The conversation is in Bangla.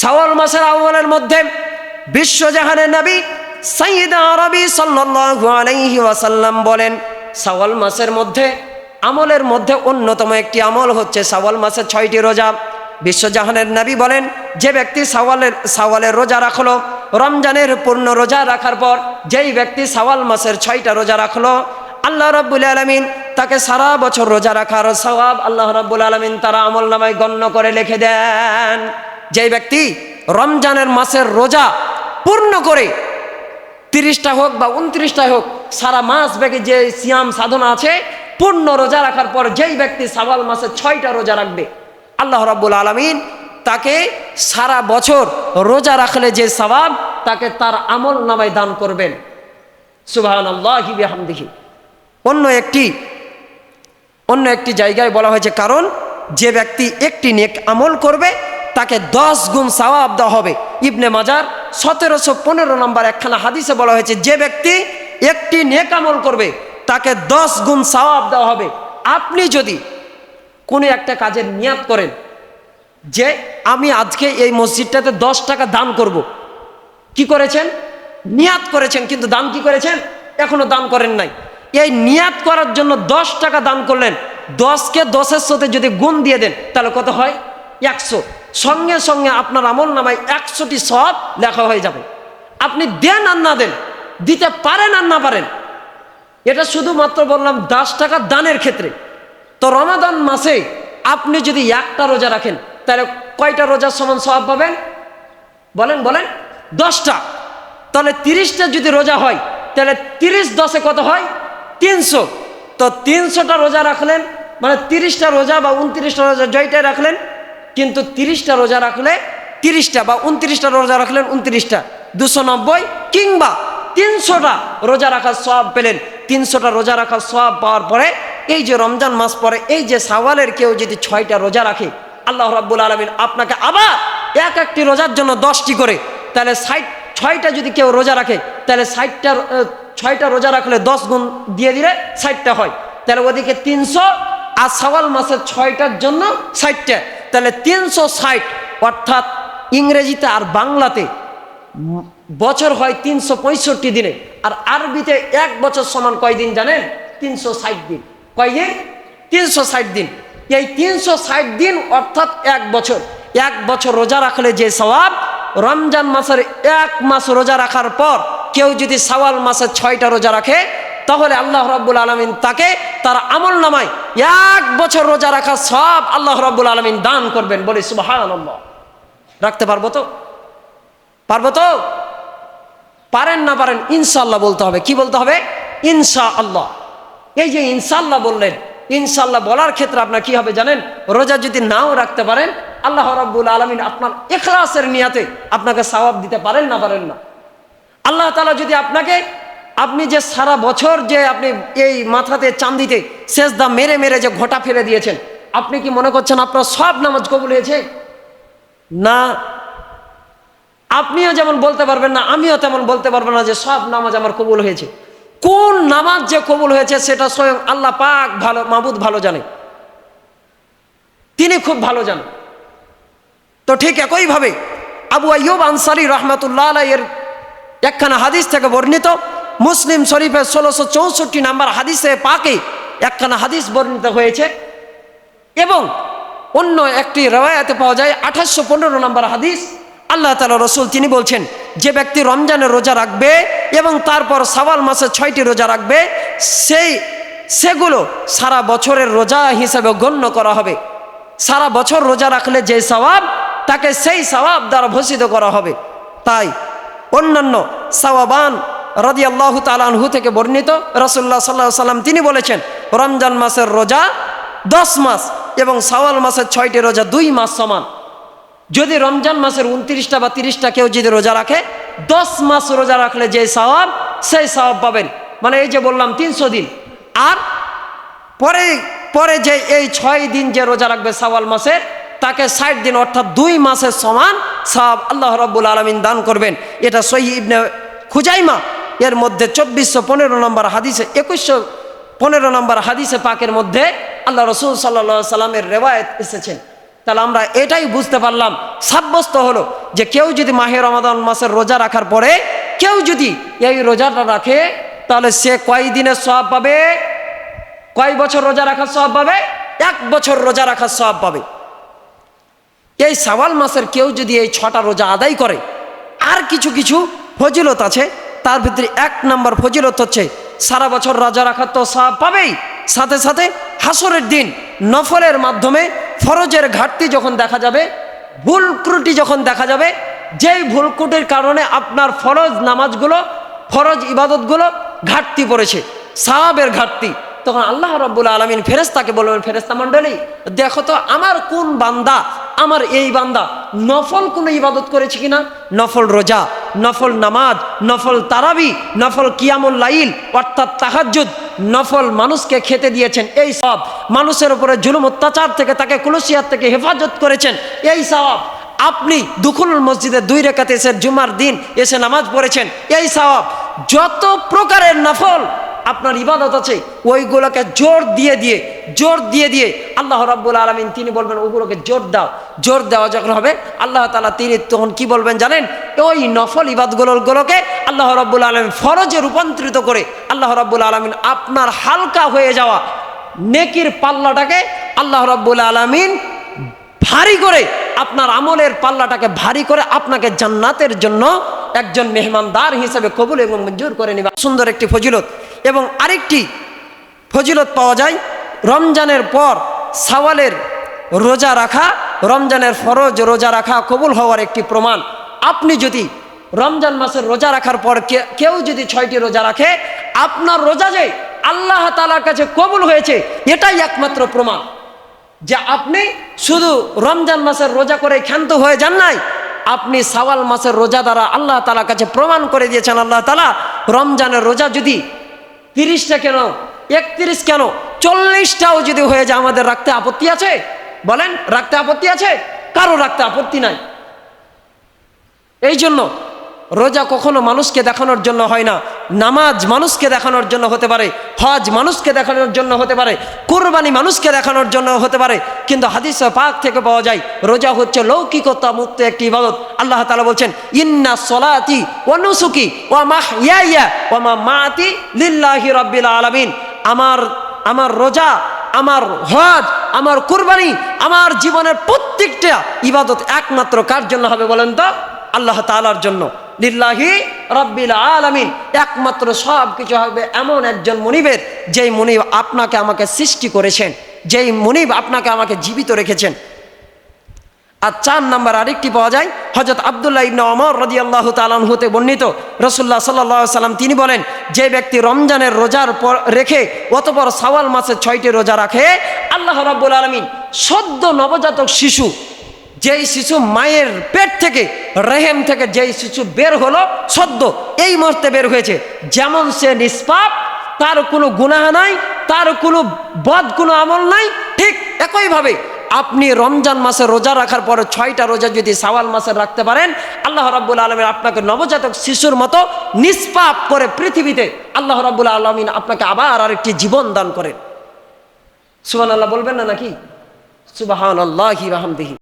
সাওয়াল মাসের আউ্বালের মধ্যে বিশ্বজাহানের নবী সৈয়দ আরবি সাল্লাল্লাহু আলাইহি ওয়াসাল্লাম বলেন, সাওয়াল মাসের মধ্যে, আমলের মধ্যে অন্যতম একটি আমল হচ্ছে সাওয়াল মাসের ছয়টি রোজা। বিশ্বজাহানের নবী বলেন, যে ব্যক্তি সাওয়ালের সাওয়ালের রোজা রাখল, রমজানের পূর্ণ রোজা রাখার পর যেই ব্যক্তি সাওয়াল মাসের ছয়টা রোজা রাখল, আল্লাহ রাব্বুল আলমিন তাকে সারা বছর রোজা রাখার সওয়াব আল্লাহ রাব্বুল আলমিন তারা আমল নামায় গণ্য করে লিখে দেন। যেই ব্যক্তি রমজানের মাসের রোজা পূর্ণ করে তিরিশটা হোক বা উনত্রিশটা হোক, সারা মাস ব্যাগে যে সিয়াম সাধনা আছে, পূর্ণ রোজা রাখার পর যেই ব্যক্তি সাওয়াল মাসে ছয়টা রোজা রাখবে, আল্লাহ রাব্বুল আলমিন তাকে সারা বছর রোজা রাখলে যে সওয়াব তাকে তার আমল নামায় দান করবেন। সুবাহ আল্লাহ হামদিহি অন্য একটি অন্য একটি জায়গায় বলা হয়েছে কারণ, যে ব্যক্তি একটি নেক আমল করবে তাকে দশ গুণ সওয়াব দেওয়া হবে। ইবনে মাজার সতেরোশো পনেরো নম্বর একখানা হাদিসে বলা হয়েছে, যে ব্যক্তি একটি নেকামল করবে, তাকে দশ গুণ সওয়াব দেওয়া হবে। আপনি যদি কোনো একটা কাজের নিয়াত করেন, যে আমি আজকে এই মসজিদটাতে দশ টাকা দান করব। কি করেছেন? নিয়াত করেছেন, কিন্তু দান কি করেছেন? এখনও দান করেন নাই। এই নিয়াত করার জন্য দশ টাকা দান করলেন, দশকে দশের সাথে যদি গুণ দিয়ে দেন, তাহলে কত হয়? একশো। সঙ্গে সঙ্গে আপনার আমল নামায় একশোটি সব লেখা হয়ে যাবে। আপনি দেন আর না দেন, দিতে পারেন আর না পারেন। এটা শুধুমাত্র বললাম দশ টাকা দানের ক্ষেত্রে। তো রমাদান মাসে আপনি যদি একটা রোজা রাখেন, তাহলে কয়টা রোজার সমান সব পাবেন? বলেন বলেন। দশটা। তাহলে তিরিশটা যদি রোজা হয়, তাহলে তিরিশ দশে কত হয়? তিনশো। তো তিনশোটা রোজা রাখলেন মানে তিরিশটা রোজা বা উনত্রিশটা রোজা জয়টাই রাখলেন কিন্তু তিরিশটা রোজা রাখলে তিরিশটা বা উনত্রিশটা রোজা রাখলেন উনত্রিশটা, দুশো নব্বই কিংবা তিনশোটা রোজা রাখার সব পেলেন। তিনশোটা রোজা রাখার সব পাওয়ার পরে এই যে রমজান মাস পরে এই যে সাওয়ালের কেউ যদি ছয়টা রোজা রাখে, আল্লাহ রাব্বুল আলমিন আপনাকে আবার এক একটি রোজার জন্য দশটি করে। তাহলে ষাট, ছয়টা যদি কেউ রোজা রাখে, তাহলে ষাটটা ছয়টা রোজা রাখলে দশ গুণ দিয়ে দিলে ষাটটা হয়। তাহলে ওদিকে তিনশো আর সওয়াল মাসের ছয়টার জন্য ষাটটা। তাহলে তিনশো ষাট, অর্থাৎ ইংরেজিতে আর বাংলাতে বছর হয় তিনশো পঁয়ষট্টি দিনে। আর আরবিতে এক বছর সমান কয়দিন জানেন? তিনশো ষাট দিন। কয়দিন তিনশো ষাট দিন। এই তিনশো ষাট দিন অর্থাৎ এক বছর। এক বছর রোজা রাখলে যে সওয়াব, রমজান মাসের এক মাস রোজা রাখার পর কেউ যদি সওয়াল মাসের ছয়টা রোজা রাখে তাহলে আল্লাহ রব্বুল আলমিন তাকে তার আমল নামায় এক বছর রোজা রাখা সব আল্লাহ রব্বুল আলমিন দান করবেন বলে সুবাহ রাখতে পারব তো? পারব তো? পারেন না পারেন ইনশাল্লাহ বলতে হবে। কি বলতে হবে? ইনশা আল্লাহ এই যে ইনশাল্লাহ বললেন ইনশাল্লাহ বলার ক্ষেত্রে আপনার কি হবে জানেন? রোজা যদি নাও রাখতে পারেন, আল্লাহ রাব্বুল আলমিন আপনার এখলাসের নিয়াতে আপনাকে সওয়াব দিতে পারেন না পারেন না। আল্লাহ তালা যদি আপনাকে আপনি যে সারা বছর যে আপনি এই মাথাতে চান্দিতে শেষদা মেরে মেরে যে ঘোটা ফেলে দিয়েছেন, আপনি কি মনে করছেন আপনার সব নামাজ কবুল হয়েছে? না। আপনিও যেমন বলতে পারবেন না, আমিও তেমন বলতে পারব না যে সব নামাজ আমার কবুল হয়েছে। কোন নামাজ যে কবুল হয়েছে সেটা স্বয়ং আল্লাহ পাক ভালো, মাবুদ ভালো জানে। তিনি খুব ভালো জানেন তো ঠিক একইভাবে আবু আyyub আনসারি রহমতুল্লাহ এর একখানা হাদিস থেকে বর্ণিত মুসলিম শরীফের ষোলোশো চৌষট্টি নাম্বার হাদিসে পাকে একখানা হাদিস বর্ণিত হয়েছে। এবং অন্য একটি রেওয়ায়াতে পাওয়া যায় আঠাশশো পনেরো নম্বর হাদিস। আল্লাহ তালা রসুল তিনি বলছেন, যে ব্যক্তি রমজানের রোজা রাখবে এবং তারপর সাওয়াল মাসে ছয়টি রোজা রাখবে, সেই, সেগুলো সারা বছরের রোজা হিসেবে গণ্য করা হবে। সারা বছর রোজা রাখলে যে সওয়াব, তাকে সেই সওয়াব দ্বারা ভূষিত করা হবে। তাই অন্যান্য সাওয়াবান রাদি আল্লাহ তালানহু থেকে বর্ণিত রসুল্লাহ সাল্লাহ সাল্লাম তিনি বলেছেন, রমজান মাসের রোজা দশ মাস এবং সাওয়াল মাসের ছয়টি রোজা দুই মাস সমান। যদি রমজান মাসের উনত্রিশটা বা তিরিশটা কেউ যদি রোজা রাখে, দশ মাস রোজা রাখলে যে সওয়াব, সেই সওয়াব পাবেন। মানে এই যে বললাম, তিনশো দিন। আর পরে পরে যে এই ছয় দিন যে রোজা রাখবে সাওয়াল মাসের তাকে ষাট দিন অর্থাৎ দুই মাসের সমান সব আল্লাহ রব্বুল আলমিন দান করবেন। এটা সহি ইবনে খুজাইমা এর মধ্যে চব্বিশশো পনেরো নম্বর হাদিসে, একুশশো পনেরো নম্বর হাদিসে পাকের মধ্যে আল্লাহ রসুল সাল্লা সাল্লামের রেওয়ায়ত এসেছেন তাহলে আমরা এটাই বুঝতে পারলাম, সাব্যস্ত হলো যে কেউ যদি মাহে রমাদান মাসের রোজা রাখার পরে কেউ যদি এই রোজাটা রাখে, তাহলে সে কয় দিনের সব পাবে? কয় বছর রোজা রাখার সব পাবে? এক বছর রোজা রাখার সব পাবে। এই সাওয়াল মাসের কেউ যদি এই ছটা রোজা আদায় করে, আর কিছু কিছু ফজিলত আছে তার ভিতরে এক নম্বর ফজিলত হচ্ছে, সারা বছর রোজা রাখার তো সব পাবেই। সাথে সাথে হাসরের দিন নফলের মাধ্যমে ফরজের ঘাটতি যখন দেখা যাবে, ভুল ক্রুটি যখন দেখা যাবে, যেই ভুল ক্রুটির কারণে আপনার ফরজ নামাজগুলো, ফরজ ইবাদতগুলো ঘাটতি পড়েছে, সাহাবের ঘাটতি, তখন আল্লাহ রব্বুল আলমিন ফেরেস্তাকে বলবেন ফেরেস্তা মণ্ডলী, দেখো তো আমার কোন বান্দা, আমার এই বান্দা নফল কোনো ইবাদত করেছে কিনা? নফল রোজা। নফল নামাজ, নফল তারাবি, নফল কিয়ামুল লাইল, অর্থাৎ তাহাজুদ নফল মানুষকে খেতে দিয়েছেন এই সব। মানুষের উপরে জুলুম, অত্যাচার থেকে তাকে কুলসিয়ার থেকে হেফাজত করেছেন এই সব। আপনি দুখুল মসজিদে দুই রেখাতে এসে জুমার দিন এসে নামাজ পড়েছেন এই সব। যত প্রকারের নফল আপনার ইবাদত আছে, ওইগুলোকে জোর দিয়ে দিয়ে, জোর দিয়ে দিয়ে আল্লাহ রাব্বুল আলমিন তিনি বলবেন, ওগুলোকে জোর দাও। জোর দেওয়া যখন হবে, আল্লাহ তালা তিনি তখন কি বলবেন জানেন? ওই নফল ইবাদগুলোগুলোকে আল্লাহ রাব্বুল আলমিন ফরজে রূপান্তরিত করে আল্লাহ রাব্বুল আলমিন আপনার হালকা হয়ে যাওয়া নেকির পাল্লাটাকে আল্লাহ রাব্বুল আলমিন ভারী করে, আপনার আমলের পাল্লাটাকে ভারী করে আপনাকে জান্নাতের জন্য একজন মেহমানদার হিসেবে কবুল এবং মঞ্জুর করে নেবে। সুন্দর একটি ফজিলত। এবং আরেকটি ফজিলত পাওয়া যায়, রমজানের পর সাওয়ালের রোজা রাখা, রমজানের ফরজ রোজা রাখা কবুল হওয়ার একটি প্রমাণ। আপনি যদি রমজান মাসের রোজা রাখার পর কেউ যদি ছয়টি রোজা রাখে, আপনার রোজা যে আল্লাহ তালার কাছে কবুল হয়েছে, এটাই একমাত্র প্রমাণ। যে আপনি শুধু রমজান মাসের রোজা করে ক্ষান্ত হয়ে যান নাই, আপনি সাওয়াল মাসের রোজা দ্বারা আল্লাহ তালার কাছে প্রমাণ করে দিয়েছেন আল্লাহ তালা রমজানের রোজা যদি তিরিশটা কেন? একত্রিশ কেন? চল্লিশটাও যদি হয়ে যায়, আমাদের রাখতে আপত্তি আছে? বলেন, রাখতে আপত্তি আছে? কারও রাখতে আপত্তি নাই। এই জন্য রোজা কখনো মানুষকে দেখানোর জন্য হয় না। নামাজ মানুষকে দেখানোর জন্য হতে পারে, হজ মানুষকে দেখানোর জন্য হতে পারে, কোরবানি মানুষকে দেখানোর জন্য হতে পারে, কিন্তু হাদিস পাক থেকে পাওয়া যায়, রোজা হচ্ছে লৌকিকতা মুক্ত একটি ইবাদত। আল্লাহ তালা বলছেন, ইন্না সলাতি ও নুসুকি ও মাহ ইয়া ও মা মাতি লিল্লাহি রব্বিল আলামিন। আমার আমার রোজা, আমার হজ, আমার কুরবানি, আমার জীবনের প্রত্যেকটা ইবাদত একমাত্র কার জন্য হবে বলেন তো? আল্লাহ তালার জন্য। লিল্লাহি রব্বিল আলামিন। একমাত্র সব কিছু হবে এমন একজন মনিবের, যেই মনিব আপনাকে আমাকে সৃষ্টি করেছেন, যেই মনিব আপনাকে আমাকে জীবিত রেখেছেন। আর চার নাম্বার আরেকটি পাওয়া যায় হজরত আবদুল্লাহ ইবনে অমর রদি আল্লাহ হতে বর্ণিত রসুল্লাহ সাল্লাহ সাল্লাম তিনি বলেন, যে ব্যক্তি রমজানের রোজার পর রেখে অতপর সাওয়াল মাসের ছয়টি রোজা রাখে, আল্লাহ রাব্বুল আলমিন সদ্য নবজাতক শিশু যেই শিশু মায়ের পেট থেকে, রেহেম থেকে যেই শিশু বের হলো, সদ্য এই মুহূর্তে বের হয়েছে। যেমন সে নিষ্পাপ, তার কোনো গুনাহ নাই, তার কোনো বদ, কোনো আমল নাই, ঠিক একইভাবে আপনি রমজান মাসে রোজা রাখার পরে ছয়টা রোজা যদি সাওয়াল মাসে রাখতে পারেন, আল্লাহ রাব্বুল আলমিন আপনাকে নবজাতক শিশুর মতো নিষ্পাপ করে পৃথিবীতে আল্লাহ রাব্বুল আলমিন আপনাকে আবার আরেকটি জীবন দান করেন। সুবান আল্লাহ বলবেন না নাকি? সুবাহান আল্লাহি রহমদিহি